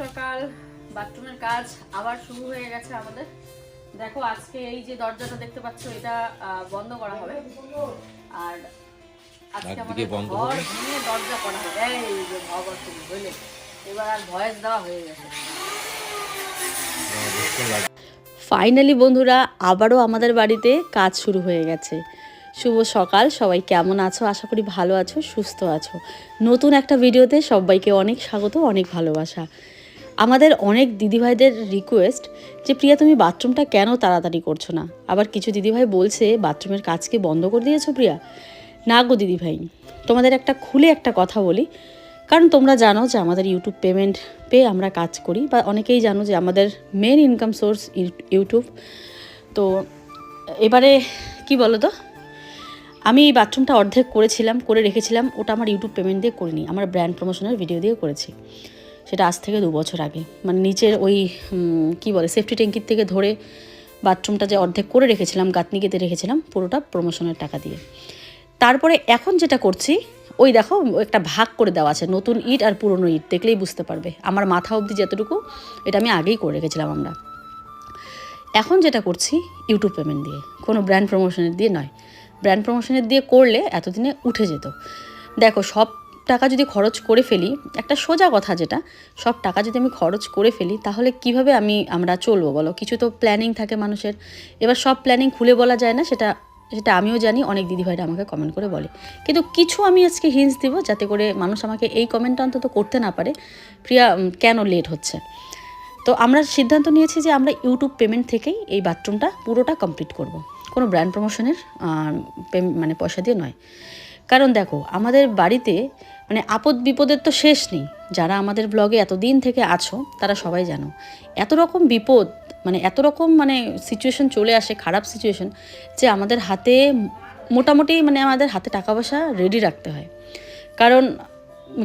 সকাল বাথরুমের কাজ আবার শুরু হয়ে গেছে আমাদের। দেখো আজকে এই যে দরজাটা দেখতে পাচ্ছ এটা বন্ধ করা হবে। আর আজকে আমাদের ঘর ভেঙে দরজা করা হবে। এই যে এবার আর ভয়েস দেওয়া হয়ে গেছে। ফাইনালি বন্ধুরা আবারও আমাদের বাড়িতে কাজ শুরু হয়ে গেছে। শুভ সকাল সবাই কেমন আছো? আশা করি ভালো আছো সুস্থ আছো। নতুন একটা ভিডিওতে সবাইকে অনেক স্বাগত অনেক ভালোবাসা। আমাদের অনেক দিদিভাইদের রিকোয়েস্ট যে, প্রিয়া, তুমি বাথরুমটা কেন তাড়াতাড়ি করছ না? আবার কিছু দিদিভাই বলছে, বাথরুমের কাজকে বন্ধ করে দিয়েছ প্রিয়া? না গো দিদিভাই, তোমাদের একটা খুলে একটা কথা বলি। কারণ তোমরা জানো যে, আমাদের ইউটিউব পেমেন্ট পেয়ে আমরা কাজ করি বা অনেকেই জানো যে, আমাদের মেন ইনকাম সোর্স ইউটিউব তো এবারে কি বলো তো আমি এই বাথরুমটা অর্ধেক করেছিলাম, করে রেখেছিলাম, ওটা আমার ইউটিউব পেমেন্ট দিয়ে করিনি, আমার ব্র্যান্ড প্রমোশনের ভিডিও দিয়ে করেছি। সেটা আজ থেকে দু বছর আগে। মানে নিচের ওই কি বলে সেফটি ট্যাঙ্কির থেকে ধরে বাথরুমটা যে অর্ধেক করে রেখেছিলাম গাঁথনি গেঁথে রেখেছিলাম, পুরোটা প্রমোশনের টাকা দিয়ে। তারপরে এখন যেটা করছি, ওই দেখো একটা ভাগ করে দেওয়া আছে, নতুন ইট আর পুরনো ইট, দেখলেই বুঝতে পারবে। আমার মাথা অবধি যতটুকু, এটা আমি আগেই করে রেখেছিলাম আমরা। এখন যেটা করছি ইউটিউব পেমেন্ট দিয়ে, কোনো ব্র্যান্ড প্রমোশনের দিয়ে নয়। ব্র্যান্ড প্রমোশনের দিয়ে করলে এতদিনে উঠে যেত। দেখো সব টাকা যদি খরচ করে ফেলি, একটা সোজা কথা যেটা, সব টাকা যদি আমি খরচ করে ফেলি, তাহলে কীভাবে আমি, আমরা চলবো বলো? কিছু তো প্ল্যানিং থাকে মানুষের। এবার সব প্ল্যানিং খুলে বলা যায় না, সেটা সেটা আমিও জানি, অনেক দিদিভাইরা আমাকে কমেন্ট করে বলে। কিন্তু কিছু আমি আজকে হিন্স দিব, যাতে করে মানুষ আমাকে এই কমেন্টটা অন্তত করতে না পারে। প্রিয়া কেন লেট হচ্ছে? তো আমরা সিদ্ধান্ত নিয়েছি যে আমরা ইউটিউব পেমেন্ট থেকেই এই বাথরুমটা পুরোটা কমপ্লিট করব। কোনো ব্র্যান্ড প্রমোশনের মানে পয়সা দিয়ে নয়। কারণ দেখো, আমাদের বাড়িতে মানে আপদ বিপদের তো শেষ নেই। যারা আমাদের ব্লগে এতদিন থেকে আছো, তারা সবাই জানো। এত রকম বিপদ মানে এত রকম মানে সিচুয়েশন চলে আসে, খারাপ সিচুয়েশন যে আমাদের হাতে মোটামুটি মানে আমাদের হাতে টাকা পয়সা রেডি রাখতে হয়। কারণ,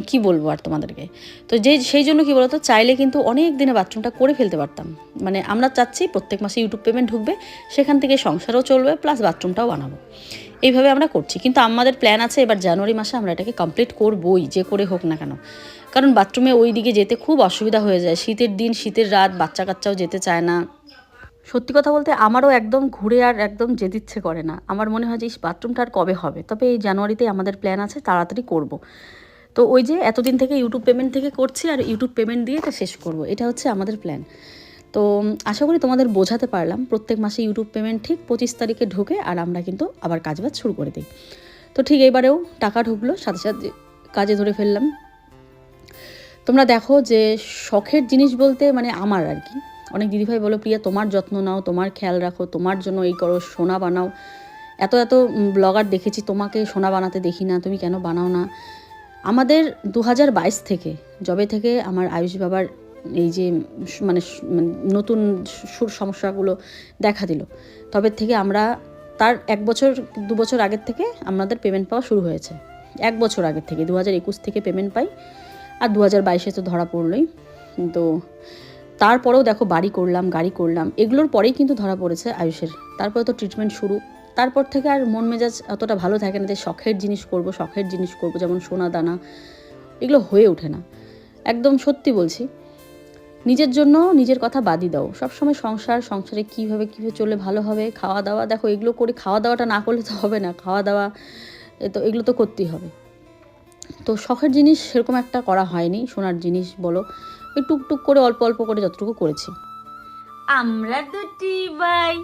কি বলব আর তোমাদেরকে? তো যে, সেই জন্য কি বলতো, চাইলে কিন্তু অনেক দিনে বাথরুমটা করে ফেলতে পারতাম। মানে আমরা চাচ্ছি প্রত্যেক মাসে ইউটিউব পেমেন্ট ঢুকবে, সেখান থেকে সংসারও চলবে প্লাস বাথরুমটাও বানাবো। এইভাবে আমরা করছি। কিন্তু আমাদের প্ল্যান আছে এবার জানুয়ারি মাসে আমরা এটাকে কমপ্লিট করবই, যে করে হোক না কেন। কারণ বাথরুমে ওই দিকে যেতে খুব অসুবিধা হয়ে যায়। শীতের দিন, শীতের রাত বাচ্চা কাচ্চাও যেতে চায় না। সত্যি কথা বলতে আমারও একদম ঘুরে আর একদম যেতে ইচ্ছে করে না। আমার মনে হয় যে বাথরুমটা আর কবে হবে? তবে এই জানুয়ারিতে আমাদের প্ল্যান আছে, তাড়াতাড়ি করব। তো ওই যে, এতদিন থেকে ইউটিউব পেমেন্ট থেকে করছি আর ইউটিউব পেমেন্ট দিয়ে এটা শেষ করব। এটা হচ্ছে আমাদের প্ল্যান তো আশা করি তোমাদের বোঝাতে পারলাম। প্রত্যেক মাসে ইউটিউব পেমেন্ট ঠিক পঁচিশ তারিখে ঢোকে আর আমরা কিন্তু আবার কাজবাজ শুরু করে দিই। তো ঠিক এবারেও টাকা ঢুকলো, সাথে সাথে কাজে ধরে ফেললাম। তোমরা দেখো যে শখের জিনিস বলতে মানে আমার আর কি। অনেক দিদিভাই বলো, প্রিয়া, তোমার যত্ন নাও, তোমার খেয়াল রাখো, তোমার জন্য এই করো, সোনা বানাও। এত এত ব্লগার দেখেছি, তোমাকে সোনা বানাতে দেখি না, তুমি কেন বানাও না? আমাদের দু থেকে, যবে থেকে আমার আয়ুষ বাবার এই যে মানে মানে নতুন সুর সমস্যাগুলো দেখা দিল। তবে থেকে আমরা তার এক বছর, দু বছর আগের থেকে আমাদের পেমেন্ট পাওয়া শুরু হয়েছে। এক বছর আগের থেকে দু হাজার একুশ থেকে পেমেন্ট পাই। আর দু হাজার বাইশে তো ধরা পড়লোই। তো তারপরেও দেখো বাড়ি করলাম, গাড়ি করলাম, এগুলোর পরেই কিন্তু ধরা পড়েছে আয়ুষের। তারপরে তো ট্রিটমেন্ট শুরু। তারপর থেকে আর মন মেজাজ অতটা ভালো থাকে না যে শখের জিনিস করব, শখের জিনিস করব, যেমন সোনা দানা, এগুলো হয়ে ওঠে না। একদম সত্যি বলছি। নিজের জন্য নিজের কথা বাদই দাও। সবসময় সংসার সংসারে কীভাবে কীভাবে চললে ভালো হবে খাওয়া দাওয়া দেখো এগুলো করে খাওয়া দাওয়াটা না করলে তো হবে না খাওয়া দাওয়া এ তো এগুলো তো করতেই হবে। তো শখের জিনিস সেরকম একটা করা হয়নি সোনার জিনিস বলো ওই টুকটুক করে অল্প অল্প করে যতটুকু করেছি। আমরা দুটি ভাই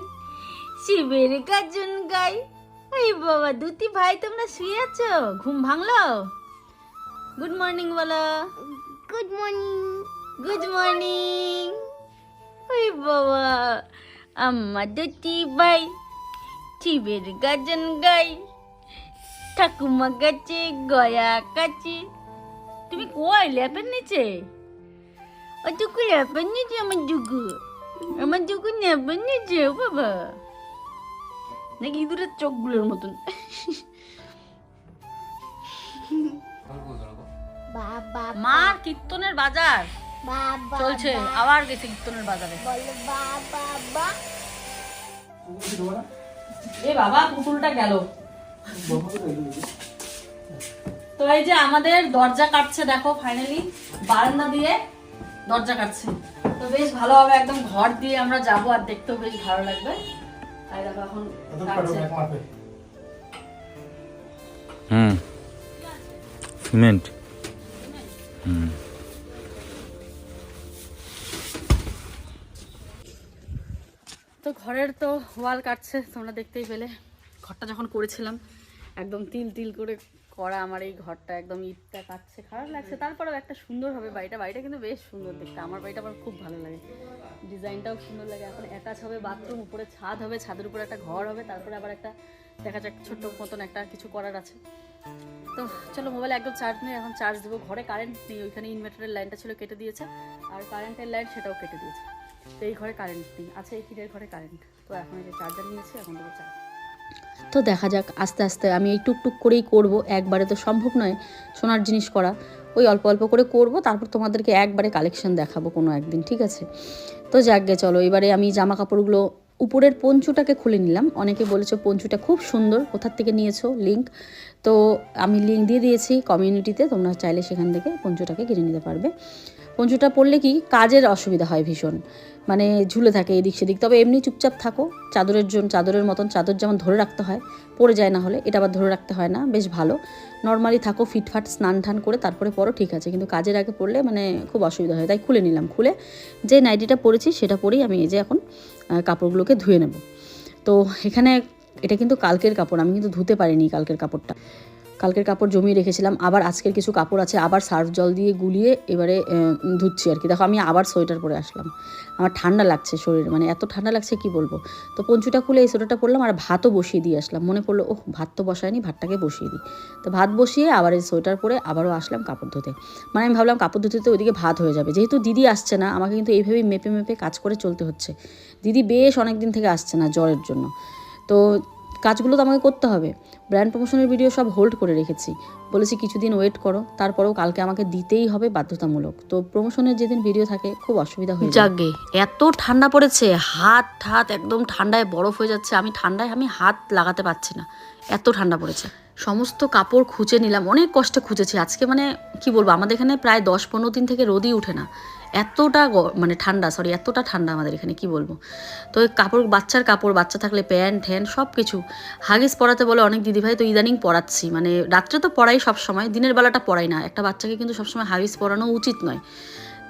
শিবের গাজন গাই ওই বাবা দুটি ভাই তোমরা শুয়ে আছো? ঘুম ভাঙলো? গুড মর্নিং বলো। গুড মর্নিং গুড মর্নিং ওই বাবা আমার দুটি ভাই শিবের গাজন গাই ঠাকুমা গাছে গয়া কাছে তুমি কই ল্যাপের নিচে ও টুকু ল্যাপের নিচে আমার টুকু আমার টুকু ল্যাপের নিচে ও বাবা নাকি ইঁদুরের চোখগুলোর মতন বাবা মা কীর্তনের বাজার চলছে আবার গেছে কীর্তনের বাজারে। এ বাবা পুতুলটা গেল। তো এই যে আমাদের দরজা কাটছে দেখো ফাইনালি বারান্দা দিয়ে দরজা কাটছে। তো বেশ ভালো হবে একদম ঘর দিয়ে আমরা যাব আর দেখতেও বেশ ভালো লাগবে। তাই দেখো এখন হুম। সিমেন্ট। হুম। ঘরের তো ওয়াল কাটছে, তোমরা দেখতেই পেলে। ঘরটা যখন করেছিলাম, একদম তিল তিল করে করা আমার এই ঘরটা, একদম ইটটা কাটছে, খারাপ লাগছে। তারপরেও একটা সুন্দর হবে বাড়িটা। বাড়িটা কিন্তু বেশ সুন্দর দেখতে। আমার বাড়িটা আমার খুব ভালো লাগে। ডিজাইনটাও সুন্দর লাগে। এখন অ্যাটাচ হবে বাথরুম উপরে ছাদ হবে, ছাদের উপরে একটা ঘর হবে, তারপরে আবার একটা দেখা যাক, ছোট্ট মতন একটা কিছু করার আছে। তো চলো মোবাইলে একদম চার্জ নেই এখন চার্জ দেবো। ঘরে কারেন্ট নেই, ওইখানে ইনভার্টারের লাইনটা ছিল কেটে দিয়েছে। আর কারেন্টের লাইন সেটাও কেটে দিয়েছে। তো এই ঘরে কারেন্ট নেই। আছে এই কিনের ঘরে কারেন্ট তো এখন এই যে চার্জার এখন দেবো তো দেখা যাক, আস্তে আস্তে আমি এই টুকটুক করেই করব। একবারে তো সম্ভব নয় সোনার জিনিস করা। ওই অল্প অল্প করে করব, তারপর তোমাদেরকে একবারে কালেকশন দেখাবো কোনো একদিন, ঠিক আছে? তো যাকগে চলো, এবারে আমি জামা কাপড়গুলো উপরের পঞ্চুটাকে খুলে নিলাম। অনেকে বলেছ পঞ্চুটা খুব সুন্দর, কোথার থেকে নিয়েছো? লিঙ্ক তো আমি লিঙ্ক দিয়ে দিয়েছি কমিউনিটিতে তোমরা চাইলে সেখান থেকে পঞ্চুটাকে কিনে নিতে পারবে। পঞ্চুটা পরলে কি কাজের অসুবিধা হয় ভীষণ? মানে ঝুলে থাকে এদিক সেদিক। তবে এমনি চুপচাপ থাকো। চাদরের জন্য চাদরের মতন চাদর যেমন ধরে রাখতে হয়, পড়ে যায় না হলে। এটা আবার ধরে রাখতে হয় না, বেশ ভালো। নর্মালি থাকো, ফিটফাট স্নান টান করে তারপরে পরো ঠিক আছে। কিন্তু কাজের আগে পড়লে মানে খুব অসুবিধা হয়। তাই খুলে নিলাম। খুলে যে নাইটিটা পরেছি সেটা পরেই আমি এই যে এখন কাপড়গুলোকে ধুয়ে নেব। তো এখানে এটা কিন্তু কালকের কাপড়। আমি কিন্তু ধুতে পারিনি কালকের কাপড়টা। কালকের কাপড় জমিয়ে রেখেছিলাম, আবার আজকের কিছু কাপড় আছে, আবার সার্ফ জল দিয়ে গুলিয়ে এবারে ধুচ্ছি আর কি। দেখো, আমি আবার সোয়েটার পরে আসলাম। আমার ঠান্ডা লাগছে শরীরে মানে এত ঠান্ডা লাগছে কি বলব? তো পঞ্চুটা খুলে এই সোয়েটারটা পরলাম, আর ভাতও বসিয়ে দিয়ে আসলাম। মনে পড়ল, ওহ, ভাত তো বসায়নি, ভাতটাকে বসিয়ে দিই। তো ভাত বসিয়ে আবার এই সোয়েটার পরে আবারও আসলাম কাপড় ধুতে। মানে আমি ভাবলাম কাপড় ধুতে তো ওইদিকে ভাত হয়ে যাবে। যেহেতু দিদি আসছে না, আমাকে কিন্তু এইভাবেই মেপে মেপে কাজ করে চলতে হচ্ছে। দিদি বেশ অনেক দিন থেকে আসছে না জ্বরের জন্য। তো কাজগুলো তো আমাকে করতে হবে। ব্র্যান্ড প্রমোশনের ভিডিও সব হোল্ড করে রেখেছি। বলেছি কিছুদিন ওয়েট করো, তারপরেও কালকে আমাকে দিতেই হবে বাধ্যতামূলক। তো প্রমোশনের যেদিন ভিডিও থাকে, খুব অসুবিধা হয়ে যাগে এত ঠান্ডা পড়েছে, হাত হাত একদম ঠান্ডায় বরফ হয়ে যাচ্ছে, আমি ঠান্ডায় আমি হাত লাগাতে পারছি না। এত ঠান্ডা পড়েছে। সমস্ত কাপড় খুঁজে নিলাম, অনেক কষ্টে খুঁজেছি। আজকে মানে কি বলব, আমাদের এখানে প্রায় দশ পনেরো দিন থেকে রোদই উঠে না। এতটা মানে ঠান্ডা সরি এতটা ঠান্ডা আমাদের এখানে, কি বলব? তো কাপড়, বাচ্চার কাপড়, বাচ্চা থাকলে প্যান্ট হ্যান সব কিছু হাগিস পড়াতে বলে অনেক দিদিভাই তো ইদানিং পড়াচ্ছি মানে রাত্রে তো পড়াই সব সময় দিনের বেলাটা পড়াই না। একটা বাচ্চাকে কিন্তু সবসময় হাগিস পরানো উচিত নয়।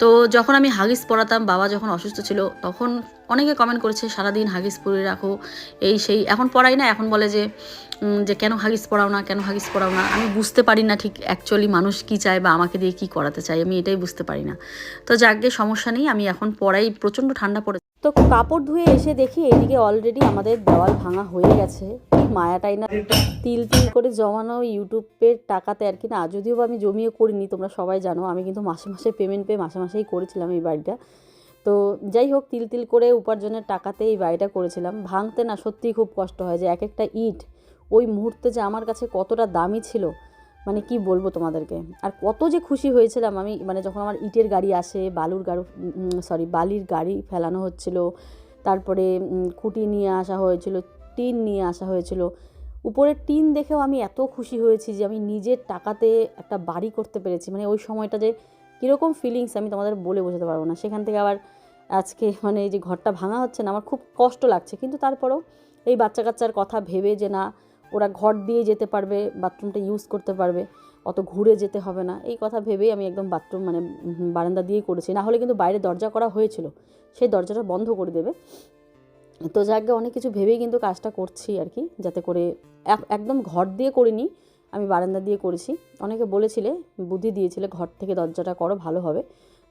তো যখন আমি হাগিস পরাতাম, বাবা যখন অসুস্থ ছিল, তখন অনেকে কমেন্ট করেছে, সারাদিন হাগিস পরে রাখো, এই সেই। এখন পড়াই না, এখন বলে যে যে কেন হাগিস পড়াও না, কেন হাগিস পড়াও না? আমি বুঝতে পারি না ঠিক অ্যাকচুয়ালি মানুষ কি চায় বা আমাকে দিয়ে কি করাতে চায়, আমি এটাই বুঝতে পারি না। তো যাকে সমস্যা নেই, আমি এখন পড়াই, প্রচণ্ড ঠান্ডা পড়ে তো কাপড় ধুয়ে এসে দেখি এদিকে অলরেডি আমাদের দেওয়াল ভাঙা হয়ে গেছে। মায়াটাই না। তিল তিল করে জমানো ইউটিউবের টাকাতে আর কি না, যদিও আমি জমিয়ে করিনি, তোমরা সবাই জানো, আমি কিন্তু মাসে মাসে পেমেন্ট পেয়ে মাসে মাসেই করেছিলাম এই বাড়িটা। তো যাই হোক, তিল তিল করে উপার্জনের টাকাতে এই বাড়িটা করেছিলাম। ভাঙতে না সত্যিই খুব কষ্ট হয় যে এক একটা ইট ওই মুহূর্তে যে আমার কাছে কতটা দামি ছিল মানে কি বলব তোমাদেরকে? আর কত যে খুশি হয়েছিলাম আমি মানে যখন আমার ইটের গাড়ি আসে, বালুর গাড়ি সরি বালির গাড়ি ফেলানো হচ্ছিল, তারপরে খুঁটি নিয়ে আসা হয়েছিল, টিন নিয়ে আসা হয়েছিল, উপরের টিন দেখেও আমি এত খুশি হয়েছি যে আমি নিজের টাকাতে একটা বাড়ি করতে পেরেছি। মানে ওই সময়টা যে কীরকম ফিলিংস আমি তোমাদের বলে বোঝাতে পারব না। সেখান থেকে আবার আজকে মানে এই যে ঘরটা ভাঙা হচ্ছে না, আমার খুব কষ্ট লাগছে। কিন্তু তারপরেও এই বাচ্চা কাচ্চার কথা ভেবে যে না ওরা ঘর দিয়ে যেতে পারবে, বাথরুমটা ইউজ করতে পারবে, অত ঘুরে যেতে হবে না। এই কথা ভেবেই আমি একদম বাথরুম মানে বারান্দা দিয়েই করেছি। না হলে কিন্তু বাইরে দরজা করা হয়েছিল, সেই দরজাটা বন্ধ করে দেবে। তো যাকে অনেক কিছু ভেবেই কিন্তু কাজটা করছি আর কি, যাতে করে এক- একদম ঘর দিয়ে করিনি, আমি বারান্দা দিয়ে করেছি। অনেকে বলেছিলে, বুদ্ধি দিয়েছিলে, ঘর থেকে দরজাটা করো, ভালো হবে।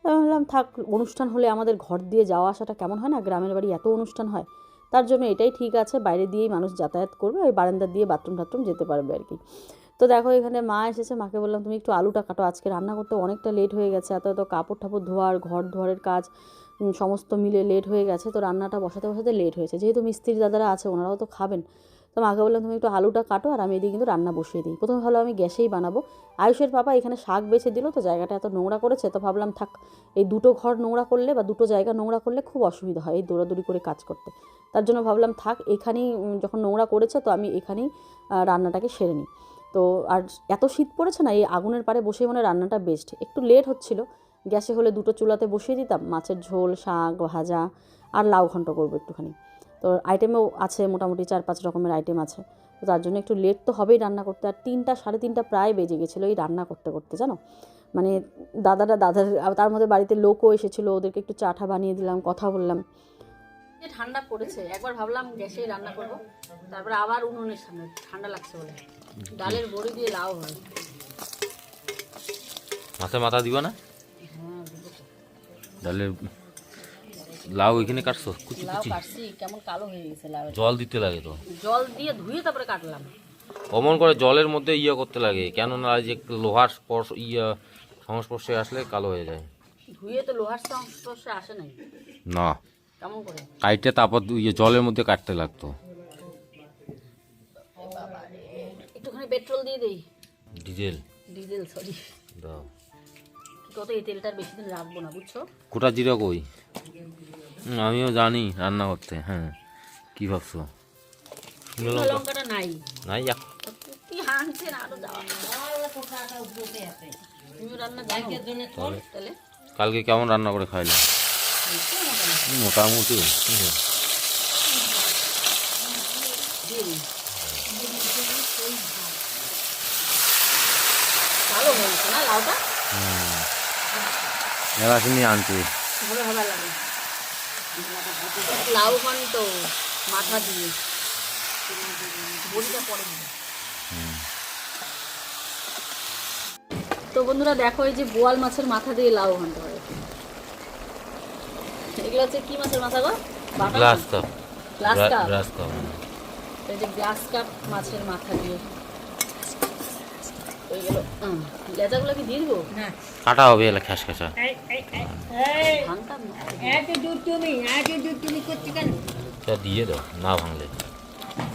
আমি ভাবলাম, থাক, অনুষ্ঠান হলে আমাদের ঘর দিয়ে যাওয়া আসাটা কেমন হয় না? গ্রামের বাড়ি এত অনুষ্ঠান হয় তার জন্য এটাই ঠিক আছে, বাইরে দিয়েই মানুষ যাতায়াত করবে ওই বারান্দা দিয়ে বাথরুম টাথরুম যেতে পারবে আর কি। তো দেখো এখানে মা এসেছে, মাকে বললাম, তুমি একটু আলুটা কাটো, আজকে রান্না করতে অনেকটা লেট হয়ে গেছে, এত এত কাপড় ঠাপড় ধোয়ার, ঘর ধোয়ারের কাজ সমস্ত মিলে লেট হয়ে গেছে, তো রান্নাটা বসাতে বসাতে লেট হয়েছে। যেহেতু মিস্ত্রি দাদারা আছে, ওনারাও তো খাবেন তো মাকে বললাম, তুমি একটু আলুটা কাটো আর আমি এদিকে কিন্তু রান্না বসিয়ে দিই। প্রথমে ভালো আমি গ্যাসেই বানাবো। আয়ুষের পাপা এখানে শাক বেছে দিল, তো জায়গাটা এত নোংরা করেছে, তো ভাবলাম থাক, এই দুটো ঘর নোংরা করলে বা দুটো জায়গা নোংরা করলে খুব অসুবিধা হয় এই দৌড়াদৌড়ি করে কাজ করতে। তার জন্য ভাবলাম থাক, এখানেই যখন নোংরা করেছে তো আমি এখানেই রান্নাটাকে সেরে নিই। তো আর এত শীত পড়েছে না, এই আগুনের পাড়ে বসে মানে রান্নাটা বেস্ট একটু লেট হচ্ছিল, গ্যাসে হলে দুটো চুলাতে বসিয়ে দিতাম, মাছের ঝোল, শাক, ভাজা, আর লাউ ঘন্ট করব একটুখানি। তো আইটেমও আছে মোটামুটি চার পাঁচ রকমের আইটেম আছে। তো তার জন্য একটু লেট তো হবেই রান্না করতে। আর তিনটা সাড়ে তিনটা প্রায় বেজে গেছিল এই রান্না করতে করতে জানো? মানে দাদারা দাদার তার মধ্যে বাড়িতে লোকও এসেছিল ওদেরকে একটু চাটা বানিয়ে দিলাম কথা বললাম। ঠান্ডা পড়েছে একবার ভাবলাম গ্যাসেই রান্না করব। তারপরে আবার উনুনের সামনে ঠান্ডা লাগছে বলে। ডালের বড়ি দিয়ে লাউ হয়। মাছের মাথা দিবা না? ডালের লাউ এখানে কাটছো? কুচি লাউ কুচি। কাটছি কেমন কালো হয়ে গেছে লাউ জল দিতে লাগে তো। জল দিয়ে ধুয়ে তারপরে কাটলাম। অমন করে জলের মধ্যে ইয়ে করতে লাগে কেননা এই যে লোহার স্পর্শ ইয়ে সংস্পর্শে আসলে কালো হয়ে যায়। ধুয়ে তো লোহার সংস্পর্শে আসে নাই। না। কেমন করে? কাইটে তারপর ইয়ে জলের মধ্যে কাটতে লাগতো। একটুখানি পেট্রোল দিয়ে দেই। ডিজেল। ডিজেল সরি দাও। কত এই তেলটার বেশি দিন রাখব না বুঝছ? কোটা জিরা কই? আমিও জানি রান্না করতে হ্যাঁ। কি ভাবছ? লঙ্কাটা নাই। নাই কি আরও তুমি রান্না তাহলে কালকে কেমন রান্না করে খাইলে? মোটামুটি। হুম। দিয়ে ভালো হয়েছে না লাউটা? এবার লাউ ঘন্ট মাথা দিয়ে। বড়িটা পরে তো বন্ধুরা দেখো এই যে বোয়াল মাছের মাথা দিয়ে লাউ ঘন্ট হয়। এগুলো হচ্ছে কি মাছের মাথা গো? Glass cup. Glass cup? Glass cup. এই যে গ্লাস কাপ মাছের মাথা দিয়ে। হয়ে। লেজাগুলো কি দিয়ে দিবো? কাটা হবে এলা খ্যাস খ্যাসা ভাঙতাম না। তা দিয়ে দাও না ভাঙলে।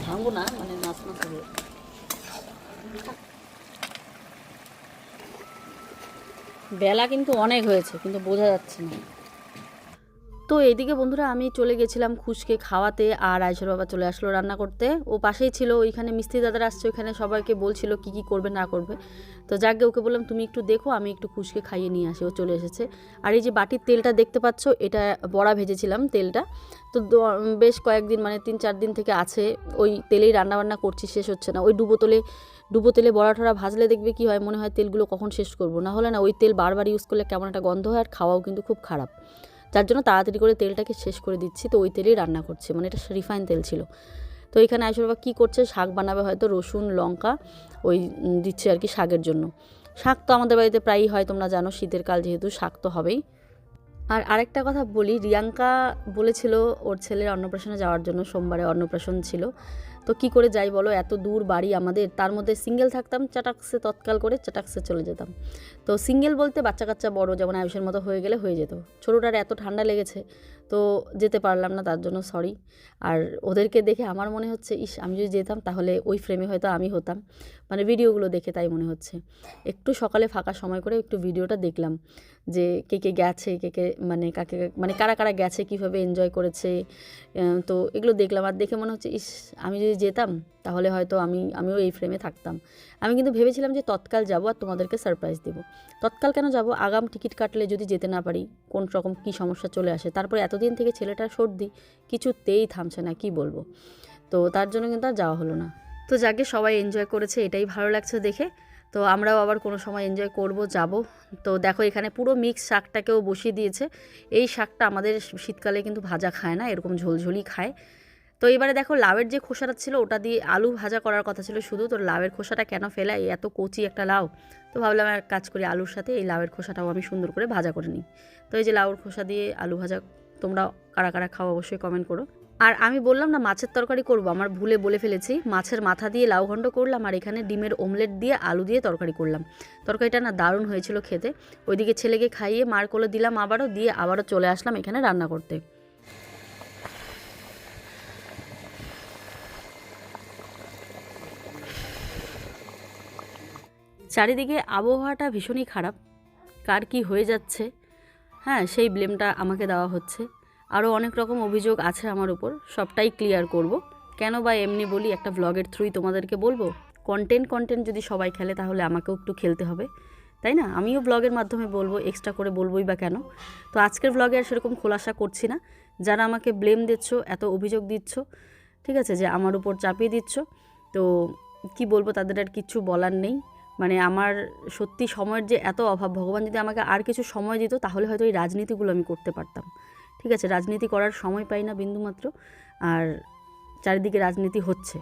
ভাঙবো না মানে মাছ মাছ হবে। বেলা কিন্তু অনেক হয়েছে কিন্তু বোঝা যাচ্ছে না। তো এইদিকে বন্ধুরা আমি চলে গেছিলাম খুশকে খাওয়াতে আর আয়সর বাবা চলে আসলো রান্না করতে। ও পাশেই ছিল, ওইখানে মিস্ত্রি দাদারা আসছে, ওইখানে সবাইকে বলছিল কি কি করবে না করবে। তো যাকে ওকে বললাম, তুমি একটু দেখো, আমি একটু খুশকে খাইয়ে নিয়ে আসি। ও চলে এসেছে। আর এই যে বাটির তেলটা দেখতে পাচ্ছ, এটা বড়া ভেজেছিলাম তেলটা। তো বেশ কয়েকদিন মানে তিন চার দিন থেকে আছে, ওই তেলেই রান্নাবান্না করছি, শেষ হচ্ছে না। ওই ডুবো তেলে ডুবো তেলে বড়া টড়া ভাজলে দেখবে কি হয়, মনে হয় তেলগুলো কখন শেষ করব। না হলে না, ওই তেল বারবার ইউজ করলে কেমন একটা গন্ধ হয় আর খাওয়াও কিন্তু খুব খারাপ। যার জন্য তাড়াতাড়ি করে তেলটাকে শেষ করে দিচ্ছি। তো ওই তেলেই রান্না করছি। মানে এটা রিফাইন তেল ছিল। তো এখানে আইসর বাবা কী করছে? শাক বানাবে হয়তো রসুন, লঙ্কা, ওই দিচ্ছে আর কি শাকের জন্য। শাক তো আমাদের বাড়িতে প্রায়ই হয়, তোমরা জানো শীতের কাল যেহেতু শাক তো হবেই। আর আরেকটা কথা বলি, রিয়াঙ্কা বলেছিল ওর ছেলের অন্নপ্রাশনে যাওয়ার জন্য, সোমবারে অন্নপ্রাশন ছিল। তো কি করে যাই বলো? এত দূর বাড়ি আমাদের। তার মধ্যে সিঙ্গেল থাকতাম, চাটাক্সে তৎকাল করে চাটাক্সে চলে যেতাম। তো সিঙ্গেল বলতে বাচ্চা কাচ্চা বড় যেমন আয়ুষের মতো হয়ে গেলে হয়ে যেত। ছোটোটার এত ঠান্ডা লেগেছে তো যেতে পারলাম না, তার জন্য সরি আর ওদেরকে দেখে আমার মনে হচ্ছে, ইস, আমি যদি যেতাম তাহলে ওই ফ্রেমে হয়তো আমি হতাম। মানে ভিডিওগুলো দেখে তাই মনে হচ্ছে। একটু সকালে ফাঁকা সময় করে একটু ভিডিওটা দেখলাম যে কে কে গেছে, কে কে মানে কাকে মানে কারা কারা গেছে, কীভাবে এনজয় করেছে তো এগুলো দেখলাম আর দেখে মনে হচ্ছে, ইস, আমি যদি যেতাম তাহলে হয়তো আমি, আমিও এই ফ্রেমে থাকতাম। আমি কিন্তু ভেবেছিলাম যে তৎকাল যাব আর তোমাদেরকে সারপ্রাইজ দেবো। তৎকাল কেন যাব? আগাম টিকিট কাটলে যদি যেতে না পারি, কোন রকম কী সমস্যা চলে আসে? তারপরে এতদিন থেকে ছেলেটার সর্দি, কিছুতেই থামছে না, কি বলব? তো তার জন্য কিন্তু আর যাওয়া হলো না। তো যাকে সবাই এনজয় করেছে, এটাই ভালো লাগছে দেখে। তো আমরাও আবার কোনো সময় এনজয় করব, যাব। তো দেখো এখানে পুরো মিক্স শাকটাকেও বসিয়ে দিয়েছে। এই শাকটা আমাদের শীতকালে কিন্তু ভাজা খায় না, এরকম ঝোলঝোলি খায়। তো এবারে দেখো লাউয়ের যে খোসাটা ছিল, ওটা দিয়ে আলু ভাজা করার কথা ছিল। শুধু তো লাউয়ের খোসাটা কেন ফেলা? এত কচি একটা লাউ। তো ভাবলাম এক কাজ করি, আলুর সাথে এই লাউয়ের খোসাটাও আমি সুন্দর করে ভাজা করে নিই। তো এই যে লাউর খোসা দিয়ে আলু ভাজা, তোমরা কারা কারা খাও অবশ্যই কমেন্ট করো। আর আমি বললাম না, মাছের তরকারি করব। আমার ভুলে বলে ফেলেছি, মাছের মাথা দিয়ে লাউ ঘণ্ট করলাম আর এখানে ডিমের ওমলেট দিয়ে আলু দিয়ে তরকারি করলাম। তরকারিটা না দারুণ হয়েছিল খেতে। ওইদিকে ছেলেকে খাইয়ে মার কোলে দিলাম আবারও, দিয়ে আবারও চলে আসলাম এখানে রান্না করতে। চারিদিকে আবহাওয়াটা ভীষণই খারাপ। কার কি হয়ে যাচ্ছে? হ্যাঁ সেই ব্লেমটা আমাকে দেওয়া হচ্ছে। আরও অনেক রকম অভিযোগ আছে আমার উপর, সবটাই ক্লিয়ার করব। কেন বা এমনি বলি একটা ভ্লগের থ্রুই তোমাদেরকে বলব? কন্টেন্ট কন্টেন্ট যদি সবাই খেলে তাহলে আমাকেও একটু খেলতে হবে। তাই না? আমিও ব্লগের মাধ্যমে বলব এক্সট্রা করে বলবোই বা কেন? তো আজকের ব্লগে আর সেরকম খোলাসা করছি না। যারা আমাকে ব্লেম দিচ্ছ, এত অভিযোগ দিচ্ছ, ঠিক আছে, যে আমার উপর চাপিয়ে দিচ্ছ, তো কি বলব তাদের আর কিচ্ছু বলার নেই। মানে আমার সত্যি সময়ের যে এত অভাব, ভগবান যদি আমাকে আর কিছু সময় দিত, তাহলে হয়তো এই রাজনীতিগুলো আমি করতে পারতাম। ঠিক আছে, রাজনীতি করার সময় পাই না বিন্দুমাত্র, আর চারিদিকে রাজনীতি হচ্ছে।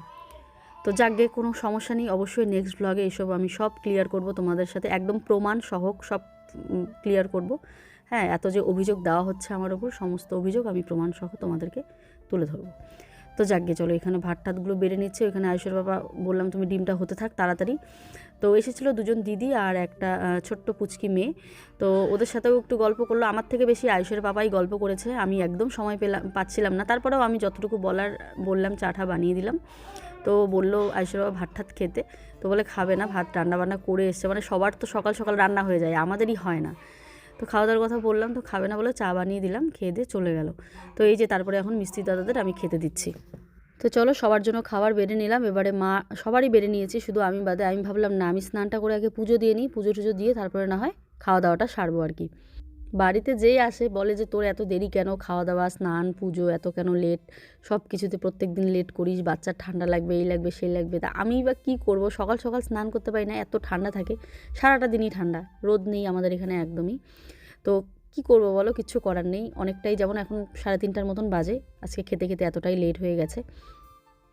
তো যাকগে কোনো সমস্যা নেই, অবশ্যই নেক্সট ব্লগে এসব আমি সব ক্লিয়ার করব তোমাদের সাথে। একদম প্রমাণ সহক সব ক্লিয়ার করব। হ্যাঁ এত যে অভিযোগ দেওয়া হচ্ছে আমার ওপর, সমস্ত অভিযোগ আমি প্রমাণ সহ তোমাদেরকে তুলে ধরবো। তো যাকগে চলো এখানে ভাত টাতগুলো বেড়ে নিচ্ছে। ওইখানে আয়ুষের বাবা বললাম, তুমি ডিমটা হতে থাক তাড়াতাড়ি। তো এসেছিল দুজন দিদি আর একটা ছোট্ট পুচকি মেয়ে। তো ওদের সাথেও একটু গল্প করল। আমার থেকে বেশি আয়ুষের বাবাই গল্প করেছে। আমি একদম সময় পেলাম, পাচ্ছিলাম না। তারপরেও আমি যতটুকু বলার, বললাম, চাটা বানিয়ে দিলাম। তো বলল আয়ুষের বাবা, ভাত ঠাত খেতে। তো বলে, খাবে না, ভাত রান্না বান্না করে এসছে। মানে সবার তো সকাল সকাল রান্না হয়ে যায়, আমাদেরই হয় না। তো খাওয়া দাওয়ার কথা বললাম, তো খাবে না বলে চা বানিয়ে দিলাম, খেয়ে দিয়ে চলে গেল। তো এই যে, তারপরে এখন মিস্ত্রি দাদাদের আমি খেতে দিচ্ছি। তো চলো সবার জন্য খাবার বেড়ে নিলাম। এবারে মা সবারই বেড়ে নিয়েছি, শুধু আমি বাদে আমি ভাবলাম না, আমি স্নানটা করে আগে পুজো দিয়ে নিই, পুজো টুজো দিয়ে তারপরে না হয় খাওয়া দাওয়াটা সারবো আর কি। বাড়িতে যেই আসে বলে যে তোর এত দেরি কেন খাওয়া দাওয়া স্নান, পুজো, এত কেন লেট সব কিছুতে প্রত্যেক দিন লেট করিস, বাচ্চার ঠান্ডা লাগবে, এই লাগবে, সেই লাগবে, তা আমি বা কী করব? সকাল সকাল স্নান করতে পারি না, এত ঠান্ডা থাকে, সারাটা দিনই ঠান্ডা, রোদ নেই আমাদের এখানে একদমই। তো কি করব বলো? কিচ্ছু করার নেই। অনেকটাই যেমন এখন সাড়ে তিনটার মতন বাজে। আজকে খেতে খেতে এতটাই লেট হয়ে গেছে।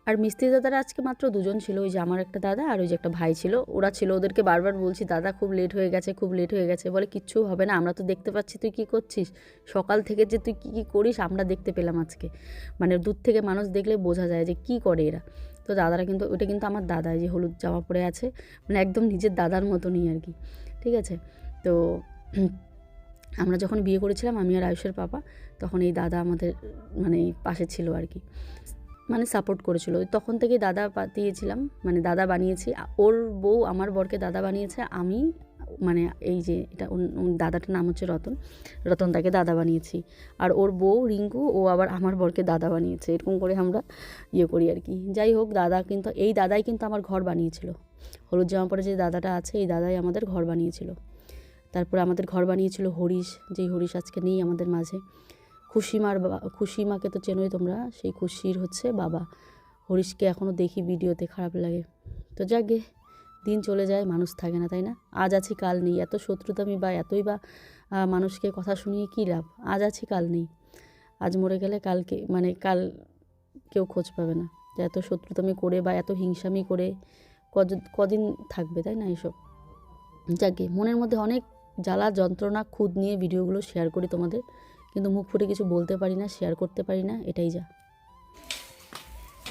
আর মিস্ত্রি দাদারা আজকে মাত্র দুজন ছিল, ওই যে আমার একটা দাদা আর ওই যে একটা ভাই ছিল। ওরা ছিল, ওদেরকে বারবার বলছি, দাদা, খুব লেট হয়ে গেছে, খুব লেট হয়ে গেছে। বলে, কিচ্ছু হবে না, আমরা তো দেখতে পাচ্ছি, তুই কী করছিস? সকাল থেকে যে তুই কী কী করিস, আমরা দেখতে পেলাম আজকে। মানে দূর থেকে মানুষ দেখলে বোঝা যায় যে কী করে এরা। তো দাদারা কিন্তু ওটা কিন্তু আমার দাদা যে হলুদ জামা পরে আছে। মানে একদম নিজের দাদার মতনই আর কি। ঠিক আছে? তো আমরা যখন বিয়ে করেছিলাম, আমি আর আয়ুষের পাপা, তখন এই দাদা আমাদের মানে পাশে ছিল আর কি। মানে সাপোর্ট করেছিল। তখন থেকেই দাদা পাতিয়েছিলাম মানে দাদা বানিয়েছি। ওর বউ, আমার বরকে দাদা বানিয়েছে। আমি মানে এই যে এটা দাদাটার নাম হচ্ছে রতন। রতন তাকে দাদা বানিয়েছি। আর ওর বউ রিঙ্কু, ও আবার আমার বরকে দাদা বানিয়েছে। এরকম করে আমরা ইয়ে করি আর কি। যাই হোক, দাদা কিন্তু, এই দাদাই কিন্তু আমার ঘর বানিয়েছিল। হলুদ জামা পরে যে দাদাটা আছে, এই দাদাই আমাদের ঘর বানিয়েছিল। তারপরে আমাদের ঘর বানিয়েছিল হরিশ, যেই হরিশ আজকে নেই আমাদের মাঝে। খুশিমার বাবা খুশিমাকে তো চেনোই তোমরা, সেই খুশির হচ্ছে বাবা। হরিশকে এখনও দেখি ভিডিওতে, খারাপ লাগে। তো যাকে, দিন চলে যায়, মানুষ থাকে না, তাই না? আজ আছি, কাল নেই। এত শত্রুতামি বা, এতই বা মানুষকে কথা শুনিয়ে কী লাভ? আজ আছি, কাল নেই। আজ মরে গেলে কালকে মানে কাল কেউ খোঁজ পাবে না। যে এত শত্রুতামি করে বা, এত হিংসামি করে কদিন থাকবে, তাই না এসব? যাকে, মনের মধ্যে অনেক জ্বালা যন্ত্রণা, খুদ নিয়ে ভিডিওগুলো শেয়ার করি তোমাদের। কিন্তু মুখ ফুটে কিছু বলতে পারি না শেয়ার করতে পারি না, এটাই যা।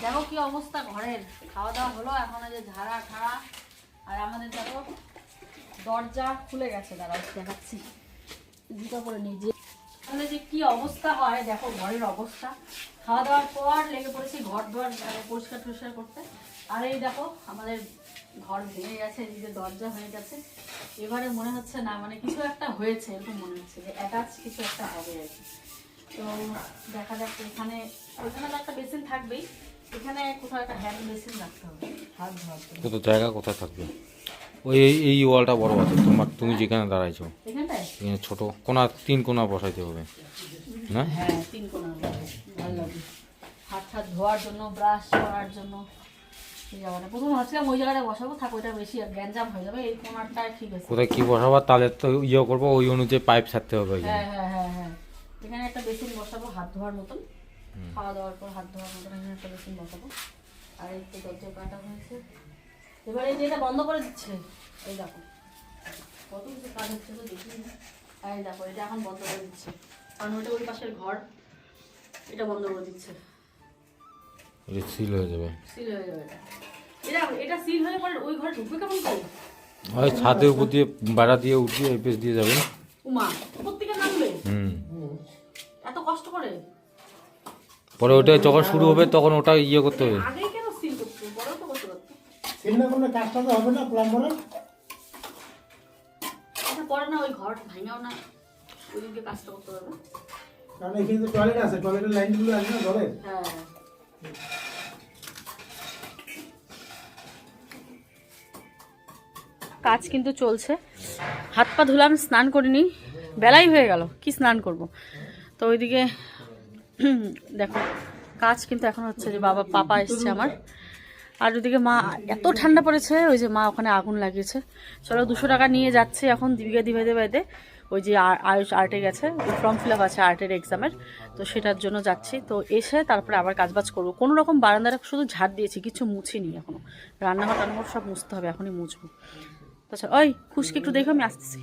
দেখো কি অবস্থা ঘরের। খাওয়া দাওয়া হলো, এখন যে ঝাড়া, ঠাড়া, আর আমাদের দেখো দরজা খুলে গেছে, দাঁড়াও দেখাচ্ছি। জুতো পরে নিজে তাহলে যে কি অবস্থা হয়, দেখো ঘরের অবস্থা। খাওয়া দাওয়ার পর লেগে পড়েছি ঘর দোয়ার পরিষ্কার টরিষ্কার করতে। আর এই দেখো আমাদের ঘর ভেঙে গেছে নিজের দরজা হয়ে গেছে। এবারে মনে হচ্ছে না মানে কিছু একটা হয়েছে এরকম মনে হচ্ছে যে অ্যাটাচ কিছু একটা হবে আর কি। তো দেখা যাক এখানে ওইখানে তো একটা বেসিন থাকবেই। এখানে কোথাও একটা হ্যান্ড বেসিন রাখতে হবে। হাত ধোয়ার জন্য। জায়গা কোথায় থাকবে? ওই এই এই ওয়ালটা বড় আছে তোমার তুমি যেখানে দাঁড়াইছো। এখানটায়? এখানে ছোট কোনা তিন কোনা বসাইতে হবে। না? হ্যাঁ তিন কোনা ভালো লাগবে হাত হাত ধোয়ার জন্য ব্রাশ করার জন্য। এই জায়গাটা প্রথম ভাবছিলাম ওই জায়গাটা বসাবো থাক ওইটা বেশি গ্যাঞ্জাম হয়ে যাবে এই কোনারটা ঠিক আছে। কোথায় কি বসাবো তাহলে তো ইয়ে করব ওই অনুযায়ী পাইপ ছাড়তে হবে হ্যাঁ হ্যাঁ হ্যাঁ হ্যাঁ। এখানে একটা বেসিন বসাবো হাত ধোয়ার মতন। খাওয়া দাওয়ার পর হাত ধোয়ার মতন এখানে একটা বেসিন বসাবো। আর এই তো দরজা কাটা হয়েছে। এবার এই এটা বন্ধ করে দিচ্ছে এই দেখো। কত কিছু কাজ হচ্ছে তো দেখি আর দেখো এটা এখন বন্ধ করে দিচ্ছে। কারণ ওইটা ওই পাশের ঘর এটা বন্ধ করে দিচ্ছে। এটা সিল হয়ে যাবে। সিল হয়ে যাবে এটা। এটা এটা সিল হয়ে পরে ওই ঘরে ঢুকবে কেমন করে? ওই ছাদের উপর দিয়ে বাড়া দিয়ে উঠিয়ে দিয়ে যাবে। উমা উপর থেকে নামবে? হুম। এত কষ্ট করে? পরে ওটা যখন শুরু হবে তখন ওটা ইয়ে করতে হবে। আগেই কেন সিল করতে বড় তো করতে সিল না করলে কাজটা তো হবে না প্লাম্বারের। পরে না ওই ঘর ভাঙাও না। ওইদিকে কাজটা করতে হবে কারণ এখানে তো টয়লেট আছে টয়লেটের লাইনগুলো আছে না জলের হ্যাঁ। কাজ কিন্তু চলছে। হাত পা ধুলাম স্নান করিনি, বেলাই হয়ে গেল, কি স্নান করব? তো ওইদিকে, দেখো, কাজ কিন্তু এখন হচ্ছে যে বাবা, পাপা এসছে আমার। আর ওদিকে মা, এত ঠান্ডা পড়েছে, ওই যে মা ওখানে আগুন লাগিয়েছে। চলো দুশো টাকা নিয়ে যাচ্ছে এখন দীপিকা দিবাইতে বাইতে ওই যে আয়ুষ আর্টে গেছে ফর্ম ফিল আপ আছে আর্টের এক্সামের তো সেটার জন্য যাচ্ছি। তো এসে তারপরে আবার কাজবাজ করব। কোনো রকম বারান্দাটা শুধু ঝাড় দিয়েছি, কিছু মুছিনি এখনও রান্নাঘর টান্নাঘর সব মুছতে হবে, এখনই মুছবো। আচ্ছা ওই খুশকে একটু দেখো, আমি আসতেছি।